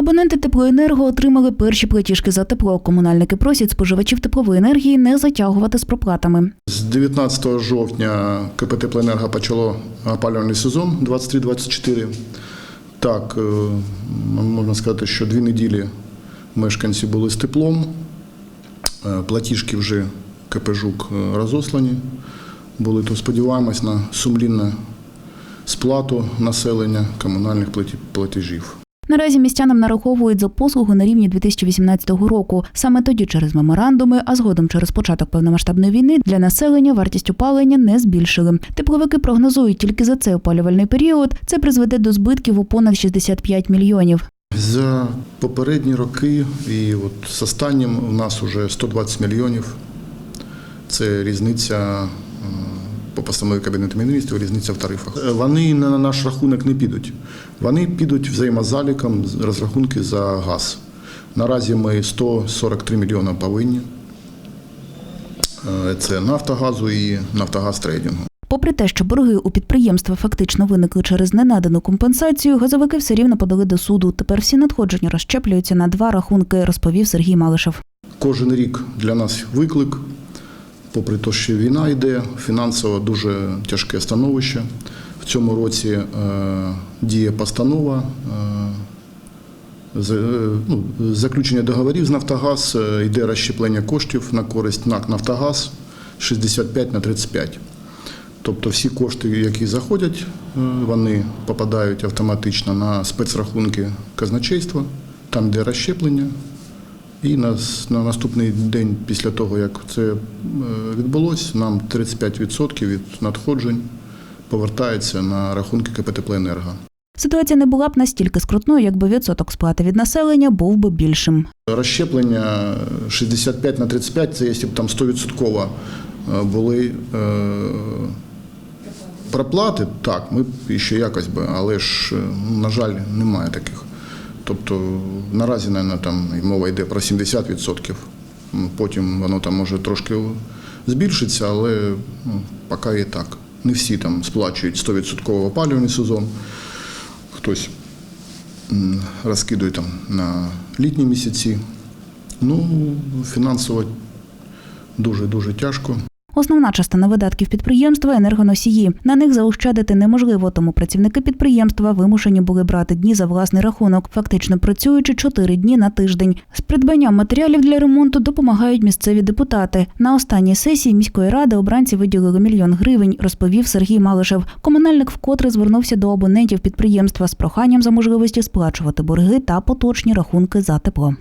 Абоненти теплоенерго отримали перші платіжки за тепло. Комунальники просять споживачів теплової енергії не затягувати з проплатами. З 19 жовтня КП «Теплоенерго» почало опалювальний сезон 23-24. Так, е, можна сказати, що дві неділі мешканці були з теплом. Е, Платіжки вже КП «Жук» розослані були, то сподіваємось на сумлінну сплату населення комунальних платежів. Наразі містянам нараховують за послугу на рівні 2018 року. Саме тоді через меморандуми, а згодом через початок повномасштабної війни для населення вартість опалення не збільшили. Тепловики прогнозують тільки за цей опалювальний період. Це призведе до збитків у понад 65 мільйонів. За попередні роки і от з останнім у нас вже 120 мільйонів. Це різниця по постанові Кабінету міністрів, різниця в тарифах. Е, Вони на наш рахунок не підуть. Вони підуть взаємозаліком розрахунки за газ. Наразі ми 143 мільйони повинні. Е, Це Нафтогазу і Нафтогаз трейдингу. Попри те, що борги у підприємства фактично виникли через ненадану компенсацію, газовики все рівно подали до суду. Тепер всі надходження розщеплюються на два рахунки, розповів Сергій Малишев. Кожен рік для нас виклик, попри те, що війна йде, фінансово дуже тяжке становище. В цьому році е, діє постанова. Е, е, ну, заключення договорів з Нафтогаз, йде розщеплення коштів на користь НАК Нафтогаз 65 на 35. Тобто всі кошти, які заходять, вони попадають автоматично на спецрахунки казначейства, там де розщеплення, і на, на наступний день після того, як це е, відбулось, нам 35% від надходжень повертається на рахунки КП «Теплоенерго». Ситуація не була б настільки скрутною, якби відсоток сплати від населення був би більшим. Розщеплення 65 на 35, це якщо б там 100% е, були е, проплати, так, ми ще якось би, але ж, на жаль, немає таких. Тобто наразі, мабуть, там мова йде про 70%. Потім воно там може трошки збільшиться, але ну, поки і так. Не всі там сплачують 100% опалювальний сезон. Хтось розкидує там на літні місяці. Ну, фінансово дуже-дуже тяжко. Основна частина видатків підприємства енергоносії. На них заощадити неможливо, тому працівники підприємства вимушені були брати дні за власний рахунок, фактично працюючи 4 дні на тиждень. З придбанням матеріалів для ремонту допомагають місцеві депутати. На останній сесії міської ради обранці виділили мільйон гривень, розповів Сергій Малишев. Комунальник вкотре звернувся до абонентів підприємства з проханням за можливості сплачувати борги та поточні рахунки за тепло.